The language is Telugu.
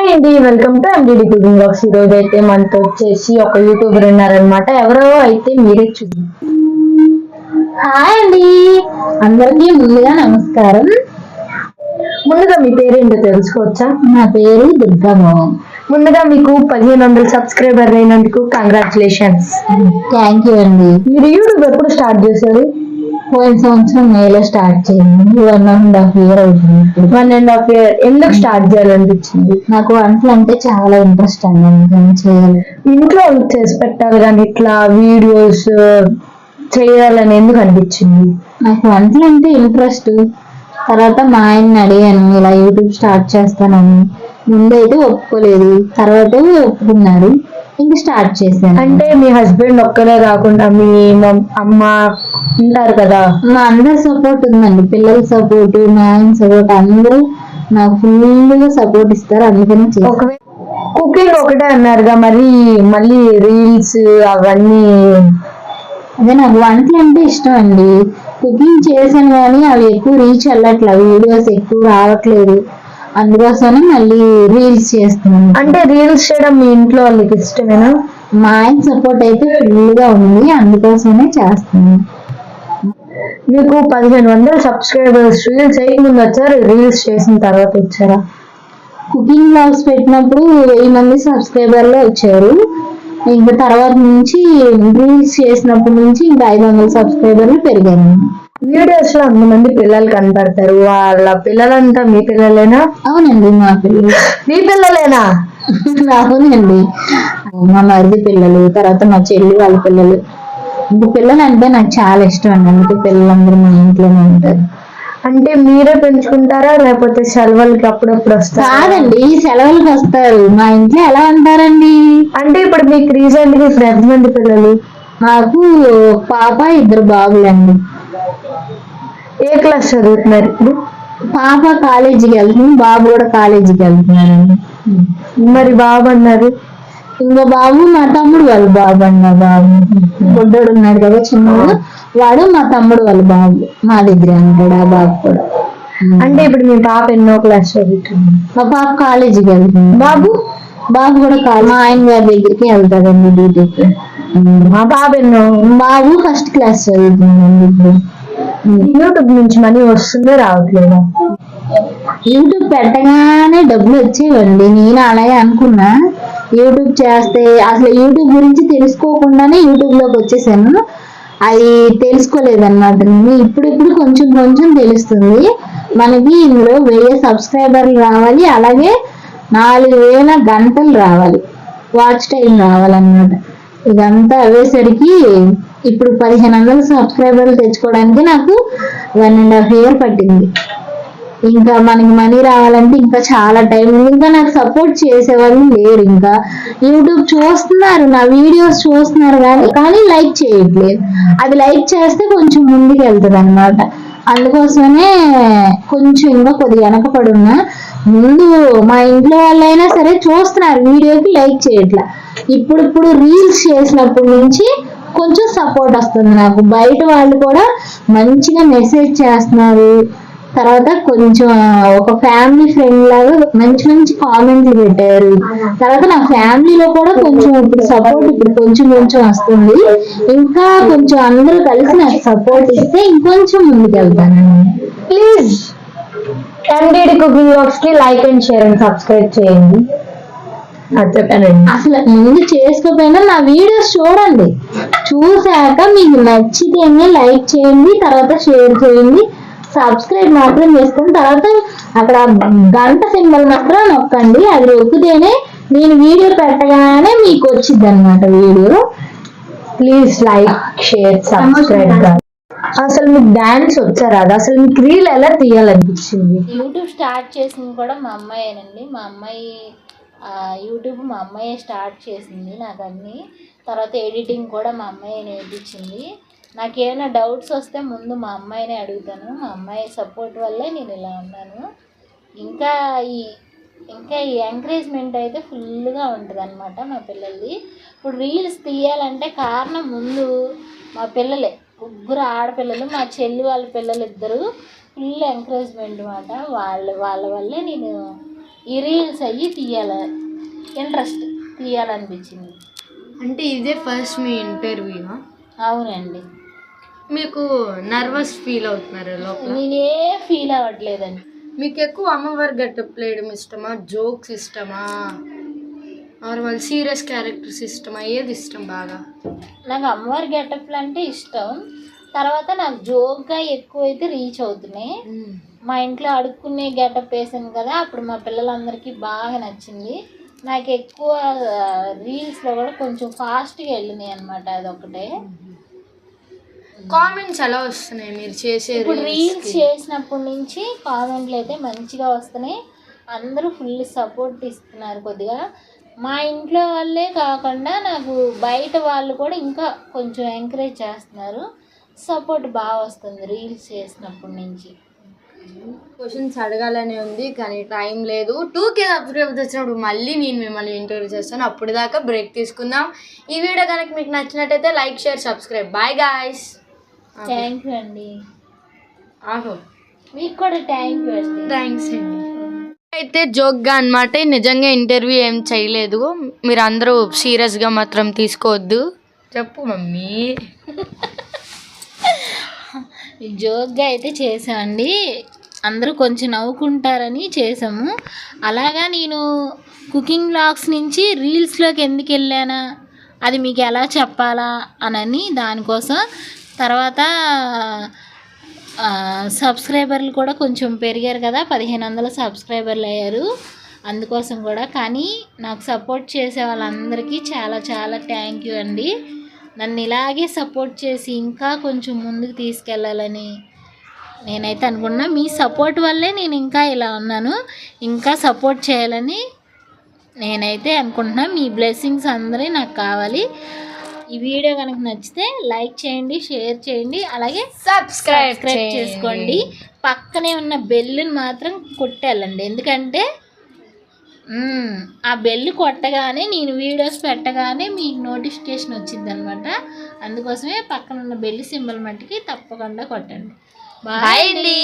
హాయ్ అండి welcome to MDD cooking box ఈ రోజు అయితే మనతో వచ్చేసి ఒక యూట్యూబర్ ఉన్నారనమాట ఎవరో అయితే మీరే చూడండి. హాయ్ అండి. అందరికీ ముందుగా నమస్కారం. ముందుగా మీ పేరు ఏంటో తెలుసుకోవచ్చా? నా పేరు దుర్గామోహన్ ముందుగా మీకు పదిహేను వందల సబ్స్క్రైబర్ అయినందుకు కంగ్రాచులేషన్స్ థ్యాంక్ యూ అండి. మీరు యూట్యూబ్ ఎప్పుడు స్టార్ట్ చేశారు? పోయిన సంవత్సరం మేలో స్టార్ట్ చేయండి. వన్ అండ్ హాఫ్ ఇయర్ అవుతుంది ఇప్పుడు. వన్ అండ్ హాఫ్ ఇయర్ ఎందుకు స్టార్ట్ చేయాలనిపించింది? నాకు వంటలు అంటే చాలా ఇంట్రెస్ట్ అండి. అందుకని చేయాలి ఇంట్లో చేసి పెట్టాలి కానీ ఇట్లా వీడియోస్ చేయాలని ఎందుకు అనిపించింది? నాకు వంటలు అంటే ఇంట్రెస్ట్ తర్వాత మా ఆయన్ని అడిగాను ఇలా యూట్యూబ్ స్టార్ట్ చేస్తానని. ముందైతే ఒప్పుకోలేదు. తర్వాత ఒప్పుకున్నారు. ఇంక స్టార్ట్ చేశాను. అంటే మీ హస్బెండ్ ఒక్కరే కాకుండా మీ మమ్- అమ్మ ఉంటారు కదా? మా అందరి సపోర్ట్ ఉందండి. పిల్లల సపోర్ట్ మా ఆయన సపోర్ట్ అందరూ నాకు ఫుల్గా సపోర్ట్ ఇస్తారు. అందుకని కుకింగ్ ఒకటే అన్నారుగా మరి మళ్ళీ రీల్స్ అవన్నీ? అదే నాకు వంటలు అంటే ఇష్టం అండి. కుకింగ్ చేశాను కానీ అవి ఎక్కువ రీచ్ వెళ్ళట్లే వీడియోస్ ఎక్కువ రావట్లేదు. అందుకోసమే మళ్ళీ రీల్స్ చేస్తున్నాను. అంటే రీల్స్ చేయడం మీ ఇంట్లో వాళ్ళకి ఇష్టమేనా? మా ఆయన సపోర్ట్ అయితే ఫుల్గా ఉంది అందుకోసమే చేస్తున్నాను. మీకు పదిహేను వందల సబ్స్క్రైబర్స్ రీల్స్ చేయకముందు వచ్చారు రీల్స్ చేసిన తర్వాత వచ్చారా కుకింగ్ బ్లాగ్స్ పెట్టినప్పుడు వెయ్యి మంది సబ్స్క్రైబర్లు వచ్చారు. ఇంకా తర్వాత నుంచి రీల్స్ చేసినప్పటి నుంచి ఇంకా ఐదు వందల సబ్స్క్రైబర్లు పెరిగాను వీడియోస్లో అంతమంది పిల్లలు కనపడతారు. వాళ్ళ పిల్లలంతా మీ పిల్లలేనా? అవునండి మా పిల్లలు. మీ పిల్లలేనా? అవునండి. మా మరిది పిల్లలు తర్వాత మా చెల్లి వాళ్ళ పిల్లలు. ఇంకా పిల్లలు అంటే నాకు చాలా ఇష్టం అండి. అందుకే పిల్లలందరూ మా ఇంట్లోనే ఉంటారు. అంటే మీరే పెంచుకుంటారా? లేకపోతే సెలవులకి అప్పుడప్పుడు వస్తారా? కాదండి సెలవులకు వస్తారు. మా ఇంట్లో ఎలా ఉంటారండి? అంటే ఇప్పుడు మీకు రీసెంట్గా ఇప్పుడు ఎంతమంది పిల్లలు? నాకు పాప ఇద్దరు బాబులండి. ఏ క్లాస్ చదువుతున్నారు ఇప్పుడు? పాప కాలేజీకి వెళ్తుంది బాబు కూడా కాలేజీకి వెళ్తున్నారండి. మరి బాబు అన్నారు? ఇంకో బాబు మా తమ్ముడు వాళ్ళ బాబు మా బాబు. బుడ్డోడు ఉన్నాడు కదా చిన్నోడు వాడు మా తమ్ముడు వాళ్ళ బాబు మా దగ్గర ఉంటాడు ఆ బాబు కూడా. అంటే ఇప్పుడు మీ పాప ఎన్నో క్లాస్ చదువుతుంది? మా పాప కాలేజీకి వెళ్తుంది. బాబు? బాబు కూడా మా ఆయన గారి దగ్గరికి వెళ్తాడండి డ్యూటీకి. మా బాబు ఎన్నో బాబు ఫస్ట్ క్లాస్ చదువుతుందండి ఇప్పుడు. యూట్యూబ్ నుంచి మనీ వస్తుందో రావట్లేదా యూట్యూబ్ పెట్టగానే డబ్బులు వచ్చేవండి నేను అలాగే అనుకున్నా. యూట్యూబ్ చేస్తే అసలు యూట్యూబ్ గురించి తెలుసుకోకుండానే యూట్యూబ్లోకి వచ్చేసాను. అది తెలుసుకోలేదన్నమాట. నేను ఇప్పుడిప్పుడు కొంచెం కొంచెం తెలుస్తుంది. మనకి ఇందులో వెయ్యి సబ్స్క్రైబర్లు రావాలి. అలాగే నాలుగు వేల గంటలు రావాలి. వాచ్ టైం రావాలన్నమాట. ఇదంతా అయ్యేసరికి ఇప్పుడు పదిహేను వందల సబ్స్క్రైబర్లు తెచ్చుకోవడానికి నాకు వన్ అండ్ హాఫ్ ఇయర్ పట్టింది. ఇంకా మనకి మనీ రావాలంటే ఇంకా చాలా టైం ఉంది. ఇంకా నాకు సపోర్ట్ చేసేవాళ్ళు లేరు ఇంకా. యూట్యూబ్ చూస్తున్నారు నా వీడియోస్ చూస్తున్నారు కానీ కానీ లైక్ చేయట్లేదు. అది లైక్ చేస్తే కొంచెం ముందుకు వెళ్తుంది అనమాట అందుకోసమే కొంచెం ఇంకా కొద్దిగా వెనకపడున్నా ముందు మా ఇంట్లో వాళ్ళైనా సరే చూస్తున్నారు వీడియోకి లైక్ చేయట్లా. ఇప్పుడు ఇప్పుడు రీల్స్ చేసినప్పటి నుంచి కొంచెం సపోర్ట్ వస్తుంది నాకు. బయట వాళ్ళు కూడా మంచిగా మెసేజ్ చేస్తున్నారు. తర్వాత కొంచెం ఒక ఫ్యామిలీ ఫ్రెండ్ లాగా మంచి మంచి కామెంట్లు పెట్టారు. తర్వాత నా ఫ్యామిలీలో కూడా కొంచెం ఇప్పుడు సపోర్ట్ ఇప్పుడు కొంచెం కొంచెం వస్తుంది. ఇంకా కొంచెం అందరూ కలిసి నాకు సపోర్ట్ ఇస్తే ఇంకొంచెం ముందుకు ప్లీజ్ ఎండిడి కుకింగ్ బాక్స్కి like and share and subscribe చేయండి. అసలు ముందు చేసుకోకపోయినా నా వీడియోస్ చూడండి. చూసాక మీకు నచ్చితేనే లైక్ చేయండి తర్వాత షేర్ చేయండి. సబ్స్క్రైబ్ మాత్రం చేసుకోండి తర్వాత అక్కడ గంట సింబల్ మాత్రం నొక్కండి. అది నొక్కితేనే నేను వీడియో పెట్టగానే మీకు వచ్చింది అనమాట video. Please like share subscribe. అసలు మీకు డాన్స్ వచ్చారా అది అసలు మీకు రీల్ ఎలా తీయాలనిపించింది? యూట్యూబ్ స్టార్ట్ చేసింది కూడా మా అమ్మాయేనండి. మా అమ్మాయి యూట్యూబ్ మా అమ్మాయి స్టార్ట్ చేసింది నాకు అన్నీ తర్వాత ఎడిటింగ్ కూడా మా అమ్మాయి నేర్పించింది. నాకు ఏమైనా డౌట్స్ వస్తే ముందు మా అమ్మాయినే అడుగుతాను. మా అమ్మాయి సపోర్ట్ వల్లే నేను ఇలా ఉన్నాను. ఇంకా ఈ ఇంకా ఈ ఎంకరేజ్మెంట్ అయితే ఫుల్గా ఉంటుంది అనమాట మా పిల్లలది. ఇప్పుడు రీల్స్ తీయాలంటే కారణం ముందు మా పిల్లలే. ముగ్గురు ఆడపిల్లలు మా చెల్లి వాళ్ళ పిల్లలు ఇద్దరు ఫుల్ ఎంకరేజ్మెంట్ అనమాట వాళ్ళ వాళ్ళ వల్లే నేను ఈ రీల్స్ అయ్యి తీయాల ఇంట్రెస్ట్ తీయాలనిపించింది. అంటే ఇదే ఫస్ట్ మీ ఇంటర్వ్యూ అవునండి. మీకు నర్వస్ ఫీల్ అవుతున్నారు లోపల? నేనే ఫీల్ అవ్వట్లేదండి. మీకు ఎక్కువ అమ్మవారి గెటప్ వేయడం ఇష్టమా? జోక్స్ ఇష్టమా? నార్మల్ సీరియస్ క్యారెక్టర్స్ ఇష్టమా? ఏది ఇష్టం బాగా? నాకు అమ్మవారి గెటప్లు అంటే ఇష్టం. తర్వాత నాకు జోక్గా ఎక్కువ అయితే రీచ్ అవుతున్నాయి. మా ఇంట్లో అడుక్కునే గెటప్ వేసాను కదా అప్పుడు మా పిల్లలందరికీ బాగా నచ్చింది. నాకు ఎక్కువ రీల్స్లో కూడా కొంచెం ఫాస్ట్గా వెళ్ళినాయి అనమాట అదొకటే కామెంట్స్ ఎలా వస్తున్నాయి మీరు చేసే ఇప్పుడు రీల్స్? చేసినప్పటి నుంచి కామెంట్లు అయితే మంచిగా వస్తున్నాయి. అందరూ ఫుల్ సపోర్ట్ ఇస్తున్నారు కొద్దిగా. మా ఇంట్లో వాళ్ళే కాకుండా నాకు బయట వాళ్ళు కూడా ఇంకా కొంచెం ఎంకరేజ్ చేస్తున్నారు. సపోర్ట్ బాగా వస్తుంది రీల్స్ చేసినప్పటి నుంచి. క్వశ్చన్స్ అడగాలని ఉంది కానీ టైం లేదు. టూ కే సబ్స్క్రైబర్స్ వచ్చినప్పుడు మళ్ళీ నేను మిమ్మల్ని ఇంటర్వ్యూ చేస్తాను. అప్పుడు దాకా బ్రేక్ తీసుకుందాం. ఈ వీడియో కనుక మీకు నచ్చినట్టయితే like share subscribe. Bye guys thank you అండి. ఆహో మీకు కూడా థ్యాంక్ యూ అండి. థ్యాంక్స్ అండి. అయితే జోక్గా అనమాట నిజంగా ఇంటర్వ్యూ ఏం చేయలేదు. మీరు అందరూ సీరియస్గా మాత్రం తీసుకోవద్దు. చెప్పు మమ్మీ. జోక్గా అయితే చేశామండి. అందరూ కొంచెం నవ్వుకుంటారని చేసాము అలాగా నేను కుకింగ్ బ్లాగ్స్ నుంచి రీల్స్లోకి ఎందుకు వెళ్ళానా? అది మీకు ఎలా చెప్పాలా? అనని దానికోసం. తర్వాత సబ్స్క్రైబర్లు కూడా కొంచెం పెరిగారు కదా పదిహేను వందల సబ్స్క్రైబర్లు అయ్యారు. అందుకోసం కూడా. కానీ నాకు సపోర్ట్ చేసే వాళ్ళందరికీ చాలా చాలా థ్యాంక్ యూ అండి. నన్ను ఇలాగే సపోర్ట్ చేసి ఇంకా కొంచెం ముందుకు తీసుకెళ్ళాలని నేనైతే అనుకున్నా మీ సపోర్ట్ వల్లే నేను ఇంకా ఇలా ఉన్నాను. ఇంకా సపోర్ట్ చేయాలని నేనైతే అనుకుంటున్నా. మీ బ్లెస్సింగ్స్ అందరూ నాకు కావాలి. ఈ వీడియో కనుక నచ్చితే లైక్ చేయండి షేర్ చేయండి అలాగే సబ్స్క్రైబ్ చేసుకోండి. పక్కనే ఉన్న బెల్లుని మాత్రం కొట్టేయాలండి. ఎందుకంటే ఆ బెల్ కొట్టగానే నేను వీడియోస్ పెట్టగానే మీకు నోటిఫికేషన్ వచ్చింది అనమాట అందుకోసమే పక్కన ఉన్న బెల్ సింబల్ మట్టికి తప్పకుండా కొట్టండి. బాయ్ అండి.